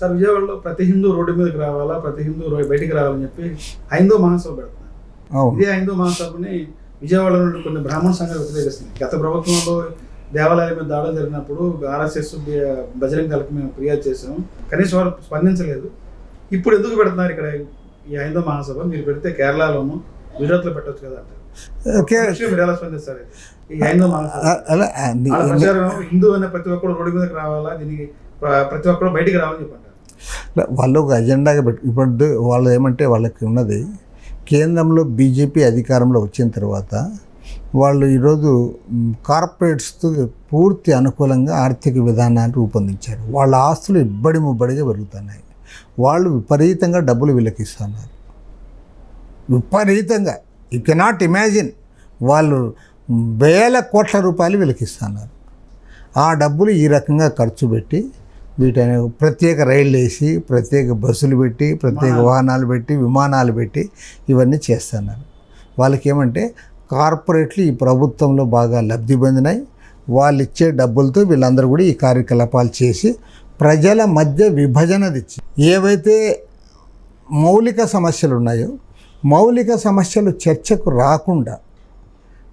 Sir విజయవాడలో ప్రతి Hindu road మీదకి రావాలా? ప్రతి హిందూ బయటికి రావాలని చెప్పి హైందూ మహాసభ పెడుతున్నారు. ఇదే హైందూ మహాసభని విజయవాడ నుండి కొన్ని బ్రాహ్మణ సంఘాలు వ్యతిరేకిస్తుంది గత ప్రభుత్వంలో దేవాలయాల మీద దాడులు జరిగినప్పుడు ఆర్ఎస్ఎస్ బజరంగ దళకు మేము ఫిర్యాదు చేసాం కనీసం వారు స్పందించలేదు. ఇప్పుడు ఎందుకు పెడుతున్నారు ఇక్కడ ఈ హైందూ మహాసభ? మీరు పెడితే కేరళలోను గుజరాత్లో పెట్టొచ్చు కదా అంటారు. హైందూ అనే ప్రతి ఒక్కరు రోడ్డు మీదకి రావాలా? దీనికి ప్ర- ప్రతి ఒక్కరు బయటికి రావాలని చెప్పంటారు. వాళ్ళు ఒక అజెండాగా పెట్టు ఇప్పుడు వాళ్ళు ఏమంటే వాళ్ళకి ఉన్నది కేంద్రంలో బీజేపీ అధికారంలో వచ్చిన తర్వాత వాళ్ళు ఈరోజు కార్పొరేట్స్తో పూర్తి అనుకూలంగా ఆర్థిక విధానాన్ని రూపొందించారు. వాళ్ళ ఆస్తులు ఇబ్బడి ముబ్బడిగా పెరుగుతున్నాయి. వాళ్ళు విపరీతంగా డబ్బులు విలకిస్తున్నారు. విపరీతంగా. You cannot imagine. వాళ్ళు వేల కోట్ల రూపాయలు విలకిస్తున్నారు. ఆ డబ్బులు ఈ రకంగా ఖర్చు పెట్టి వీటిని ప్రత్యేక రైళ్ళు వేసి ప్రత్యేక బస్సులు పెట్టి ప్రత్యేక వాహనాలు. పెట్టి విమానాలు పెట్టి ఇవన్నీ చేస్తున్నారు. వాళ్ళకి ఏమంటే కార్పొరేట్లు ఈ ప్రభుత్వంలో బాగా లబ్ధి పొందినాయి. వాళ్ళు ఇచ్చే డబ్బులతో వీళ్ళందరూ కూడా ఈ కార్యకలాపాలు చేసి ప్రజల మధ్య విభజన తెచ్చి ఏవైతే మౌలిక సమస్యలు ఉన్నాయో మౌలిక సమస్యలు చర్చకు రాకుండా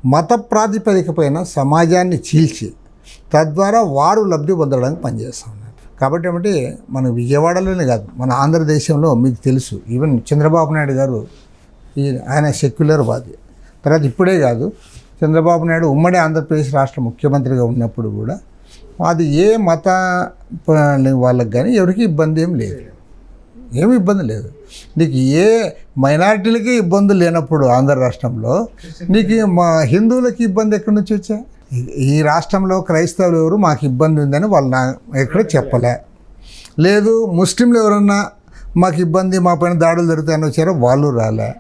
మత ప్రాతిపదిక పైన సమాజాన్ని చీల్చి తద్వారా వారు లబ్ధి పొందడానికి పనిచేస్తూ ఉన్నారు. కాబట్టి ఏమంటే? మన విజయవాడలోనే కాదు మన ఆంధ్రదేశంలో మీకు తెలుసు. ఈవెన్ చంద్రబాబు నాయుడు గారు ఈ ఆయన సెక్యులర్ వాది తర్వాత ఇప్పుడే కాదు చంద్రబాబు నాయుడు ఉమ్మడి ఆంధ్రప్రదేశ్ రాష్ట్ర ముఖ్యమంత్రిగా ఉన్నప్పుడు కూడా అది ఏ మత వాళ్ళకి కానీ ఎవరికి ఇబ్బంది ఏం లేదు. ఏమి ఇబ్బంది లేదు. నీకు ఏ మైనారిటీలకి ఇబ్బందులు లేనప్పుడు ఆంధ్ర రాష్ట్రంలో నీకు మా హిందువులకి ఇబ్బంది ఎక్కడి నుంచి వచ్చా? ఈ- రాష్ట్రంలో క్రైస్తవులు ఎవరు మాకు ఇబ్బంది ఉందని వాళ్ళు నా ఎక్కడ చెప్పలే. లేదు ముస్లింలు ఎవరన్నా మాకు ఇబ్బంది మా పైన దాడులు జరుగుతాయని వచ్చారో వాళ్ళు రాలే.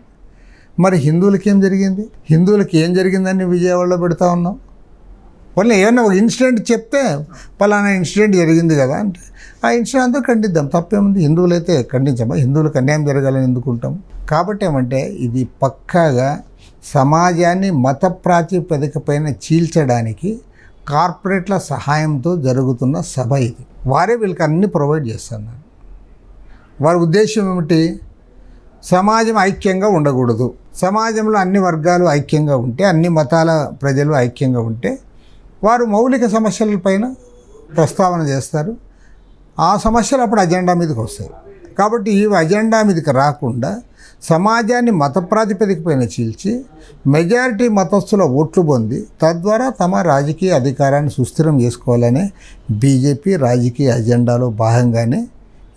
మరి హిందువులకి ఏం జరిగింది? హిందువులకి ఏం జరిగిందని విజయవాడలో పెడతా ఉన్నాం. వాళ్ళు ఏమన్నా ఒక ఇన్సిడెంట్ చెప్తే పలానా ఇన్సిడెంట్ జరిగింది కదా అంటే ఆ ఇన్సిడెంట్తో అంతా ఖండిద్దాం. తప్పేముంది? హిందువులైతే ఖండించమా? హిందువులకు అన్యాయం జరగాలని ఎందుకుంటాం? కాబట్టి ఏమంటే ఇది పక్కాగా సమాజాన్ని మత ప్రాతిపదిక పైన చీల్చడానికి కార్పొరేట్ల సహాయంతో జరుగుతున్న సభ ఇది. వారే వీళ్ళకి అన్ని ప్రొవైడ్ చేస్తున్నారు వారి ఉద్దేశం ఏమిటి? సమాజం ఐక్యంగా ఉండకూడదు. సమాజంలో అన్ని వర్గాలు ఐక్యంగా ఉంటే అన్ని మతాల ప్రజలు ఐక్యంగా ఉంటే వారు మౌలిక సమస్యలపైన ప్రస్తావన చేస్తారు. ఆ సమస్యలు అప్పుడు అజెండా మీదకి వస్తాయి. కాబట్టి ఇవి అజెండా మీదకి రాకుండా సమాజాన్ని మత ప్రాతిపదిక పైన చీల్చి మెజారిటీ మతస్థుల ఓట్లు పొంది తద్వారా తమ రాజకీయ అధికారాన్ని సుస్థిరం చేసుకోవాలనే బీజేపీ రాజకీయ అజెండాలో భాగంగానే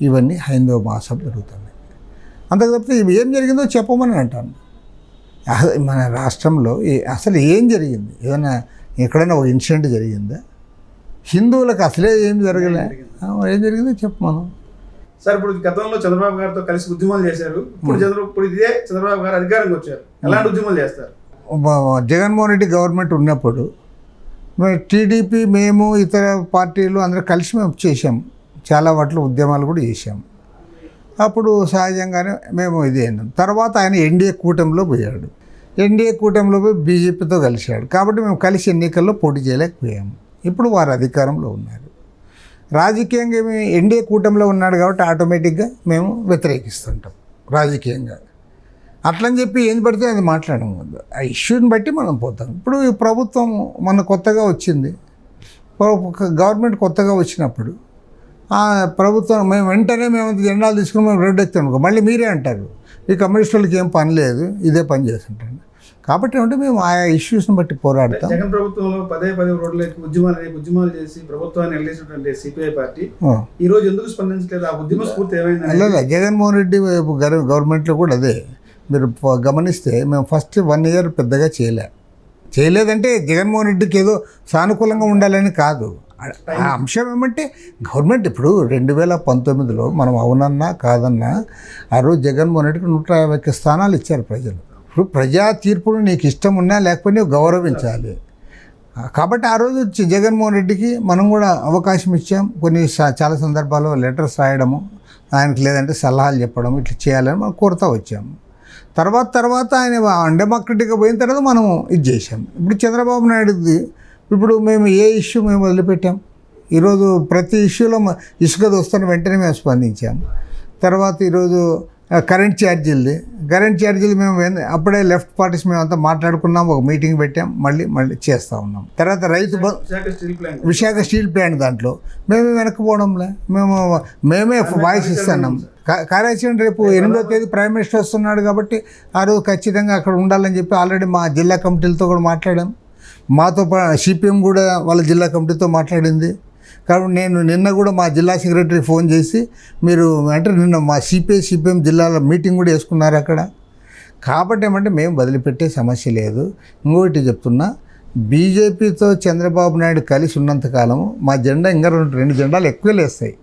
ఇవన్నీ హైందవ మాసాలు జరుగుతున్నాయి. అంతకు తప్పితే ఇవి ఏం జరిగిందో చెప్పమని అంటాను. మన రాష్ట్రంలో ఏ- అసలు ఏం జరిగింది? ఏదైనా ఎక్కడైనా ఒక ఇన్సిడెంట్ జరిగిందా? హిందువులకు అసలే ఏం జరగలే. ఏం జరిగిందో? చెప్పు మనం. సార్ ఇప్పుడు గతంలో చంద్రబాబు గారితో కలిసి ఉద్యమాలు చేశారు. ఇప్పుడు చంద్ర ఇప్పుడు ఇదే చంద్రబాబు గారు అధికారంకి వచ్చారు. ఎలాంటి ఉద్యమాలు చేస్తారు? జగన్మోహన్ రెడ్డి గవర్నమెంట్ ఉన్నప్పుడు మేము టీడీపీ మేము ఇతర పార్టీలు అందరూ కలిసి మేము చేసాం చాలా వాటిలో ఉద్యమాలు కూడా చేసాం అప్పుడు సహజంగానే మేము ఇది అయినాం. తర్వాత ఆయన ఎన్డీఏ కూటమిలో పోయాడు. ఎన్డీఏ కూటమిలో పోయి బీజేపీతో కలిశాడు. కాబట్టి మేము కలిసి ఎన్నికల్లో పోటీ చేయలేకపోయాము ఇప్పుడు వారు అధికారంలో ఉన్నారు. రాజకీయంగా మేము ఎన్డీఏ కూటమిలో ఉన్నాడు కాబట్టి ఆటోమేటిక్గా మేము వ్యతిరేకిస్తుంటాం రాజకీయంగా. అట్లని చెప్పి ఏం పడితే అది మాట్లాడడం కదా ఆ ఇష్యూని బట్టి మనం పోతాం. ఇప్పుడు ఈ ప్రభుత్వం మన కొత్తగా వచ్చింది. ఒక గవర్నమెంట్ కొత్తగా వచ్చినప్పుడు ఆ ప్రభుత్వం మేము వెంటనే మేము జెండాలు తీసుకుని మేము రోడ్డు ఎక్కుతాం మళ్ళీ మీరే అంటారు ఈ కమ్యూనిస్టులకి ఏం పని లేదు ఇదే పని చేస్తుంటాను కాబట్టి అంటే మేము ఆయా ఇష్యూస్ని బట్టి పోరాడతాం. జగన్ ప్రభుత్వంలో పదే పదే రోడ్లకి ఉద్యమాలు ఉద్యమాలు చేసి ప్రభుత్వాన్ని నిలదీసినటువంటి సిపిఐ పార్టీ. ఈ రోజు ఎందుకు స్పందించలేదు? ఆ ఉద్యమ స్ఫూర్తి ఏమైంది? లేదు జగన్మోహన్ రెడ్డి గవర్నమెంట్లో కూడా అదే. మీరు గమనిస్తే మేము ఫస్ట్ వన్ ఇయర్ పెద్దగా చేయలే. చేయలేదంటే జగన్మోహన్ రెడ్డికి ఏదో సానుకూలంగా ఉండాలని కాదు. ఆ- అంశం ఏమంటే గవర్నమెంట్ ఇప్పుడు రెండు వేల పంతొమ్మిదిలో మనం అవునన్నా కాదన్నా ఆ రోజు జగన్మోహన్ రెడ్డికి నూట యాభై స్థానాలు ఇచ్చారు ప్రజలు. ఇప్పుడు ప్రజా తీర్పులు నీకు ఇష్టం ఉన్నా లేకపోతే నువ్వు గౌరవించాలి. కాబట్టి ఆ రోజు వచ్చి జగన్మోహన్ రెడ్డికి మనం కూడా అవకాశం ఇచ్చాం. కొన్ని చాలా సందర్భాల్లో లెటర్స్ రాయడము ఆయనకి లేదంటే సలహాలు చెప్పడం ఇట్లా చేయాలని మనం కోరుతా వచ్చాము తర్వాత తర్వాత ఆయన డెమోక్రటిక్గా పోయిన తర్వాత మనం ఇది చేసాం ఇప్పుడు చంద్రబాబు నాయుడుది ఇప్పుడు మేము ఏ ఇష్యూ మేము వదిలిపెట్టాం. ఈరోజు ప్రతి ఇష్యూలో ఇసుక దోస్తున్న వెంటనే మేము స్పందించాము తర్వాత ఈరోజు కరెంట్ ఛార్జీలది. కరెంట్ ఛార్జీలు మేము అప్పుడే లెఫ్ట్ పార్టీస్ మేము అంతా మాట్లాడుకున్నాం ఒక మీటింగ్ పెట్టాం మళ్ళీ మళ్ళీ చేస్తూ ఉన్నాం. తర్వాత రైతు విశాఖ స్టీల్ ప్లాంట్. దాంట్లో. మేమే వెనక్కిపోవడంలే మేము మేమే వాయిస్ ఇస్తున్నాం. కార్యాచరణ రేపు ఎనిమిదో తేదీ ప్రైమ్ మినిస్టర్ వస్తున్నాడు కాబట్టి ఆ రోజు ఖచ్చితంగా అక్కడ ఉండాలని చెప్పి ఆల్రెడీ మా జిల్లా కమిటీలతో కూడా మాట్లాడాం. మాతో సిపిఎం కూడా వాళ్ళ జిల్లా కమిటీతో మాట్లాడింది. కాబట్టి నేను నిన్న కూడా మా జిల్లా సెక్రటరీ ఫోన్ చేసి మీరు అంటే నిన్న మా సిపిఐ సిపిఎం జిల్లాల మీటింగ్ కూడా వేసుకున్నారు అక్కడ. కాబట్టి ఏమంటే మేము వదిలిపెట్టే సమస్య లేదు. ఇంకొకటి చెప్తున్నా బీజేపీతో చంద్రబాబు నాయుడు కలిసి ఉన్నంతకాలం మా జెండా ఇంకా రెండు రెండు జెండాలు ఎక్కువ లేస్తాయి.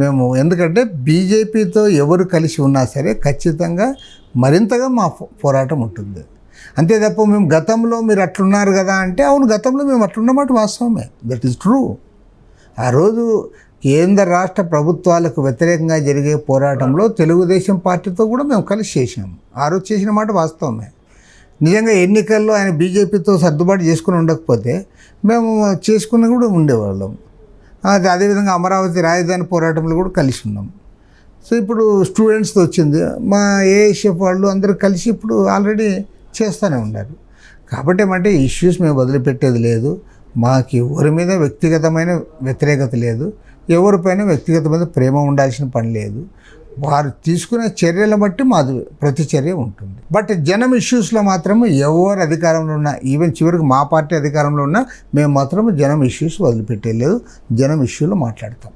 మేము ఎందుకంటే బీజేపీతో ఎవరు కలిసి ఉన్నా సరే ఖచ్చితంగా మరింతగా మా పోరాటం ఉంటుంది. అంతే తప్ప మేము గతంలో మీరు అట్లున్నారు కదా అంటే అవును గతంలో మేము అట్లున్నమాట వాస్తవమే. దట్ ఈస్ ట్రూ ఆ రోజు కేంద్ర రాష్ట్ర ప్రభుత్వాలకు వ్యతిరేకంగా జరిగే పోరాటంలో తెలుగుదేశం పార్టీతో కూడా మేము కలిసి చేసాము ఆ రోజు చేసిన మాట వాస్తవమే. నిజంగా ఎన్నికల్లో ఆయన బీజేపీతో సర్దుబాటు చేసుకుని ఉండకపోతే మేము చేసుకుని కూడా ఉండేవాళ్ళం. అది అదేవిధంగా అమరావతి రాజధాని పోరాటంలో కూడా కలిసి ఉన్నాం. సో ఇప్పుడు స్టూడెంట్స్తో వచ్చింది. మా ఏఎస్ఎఫ్ వాళ్ళు అందరూ కలిసి ఇప్పుడు ఆల్రెడీ చేస్తూనే ఉన్నారు. కాబట్టి ఏమంటే ఇష్యూస్ మేము వదిలిపెట్టేది లేదు. మాకు ఎవరి మీద వ్యక్తిగతమైన వ్యతిరేకత లేదు ఎవరిపైన వ్యక్తిగతమైన ప్రేమ ఉండాల్సిన పని లేదు. వారు తీసుకునే చర్యల బట్టి మాది ప్రతి చర్య ఉంటుంది. బట్ జనం ఇష్యూస్లో మాత్రం ఎవరు అధికారంలో ఉన్నా ఈవెన్ చివరికి మా పార్టీ అధికారంలో ఉన్నా మేము మాత్రం జనం ఇష్యూస్ వదిలిపెట్టేయలేదు జనం ఇష్యూలో మాట్లాడతాం.